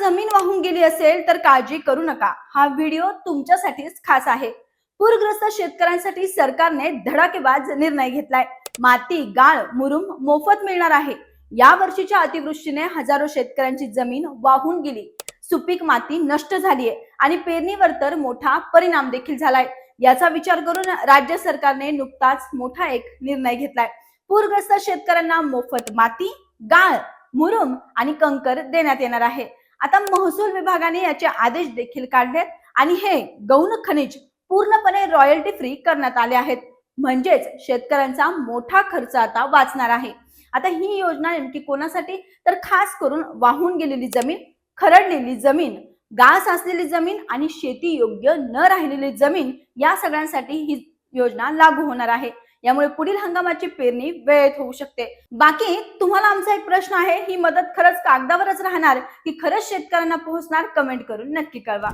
जमीन वाहून गेली असेल तर काळजी करू नका. हा व्हिडिओ तुमच्यासाठीच खास आहे. पूरग्रस्त शेतकऱ्यांसाठी सरकारने धडाकेबाज निर्णय घेतलाय. माती गाळ मुरुम मोफत मिळणार आहे. या वर्षीच्या अतिवृष्टीने हजारो शेतकऱ्यांची जमीन वाहून गेली. सुपीक माती नष्ट झालीये आणि पेरणीवर तर मोठा परिणाम देखील झालाय. याचा विचार करून राज्य सरकारने नुकताच मोठा एक निर्णय घेतलाय. पूरग्रस्त शेतकऱ्यांना मोफत माती गाळ मुरुम आणि कंकर देण्यात येणार आहे. आता महसूल विभागाने याचे आदेश देखील काढलेत आणि हे गौण खनिज पूर्णपणे रॉयल्टी फ्री करण्यात आले आहेत. म्हणजेच शेतकऱ्यांचा मोठा खर्च आता वाचणार आहे. आता ही योजना नेमकी कोणासाठी? तर खास करून वाहून गेलेली जमीन खरडलेली जमीन गास असलेली जमीन आणि शेती योग्य न राहिलेली जमीन या सगळ्यांसाठी ही योजना लागू होणार आहे. यामुळे पुढील हंगामाची पेरणी वेळेत होऊ शकते. बाकी तुम्हाला आमचा एक प्रश्न आहे ही मदत खरंच कागदावरच राहणार की खरंच शेतकऱ्यांना पोहोचणार? कमेंट करून नक्की कळवा.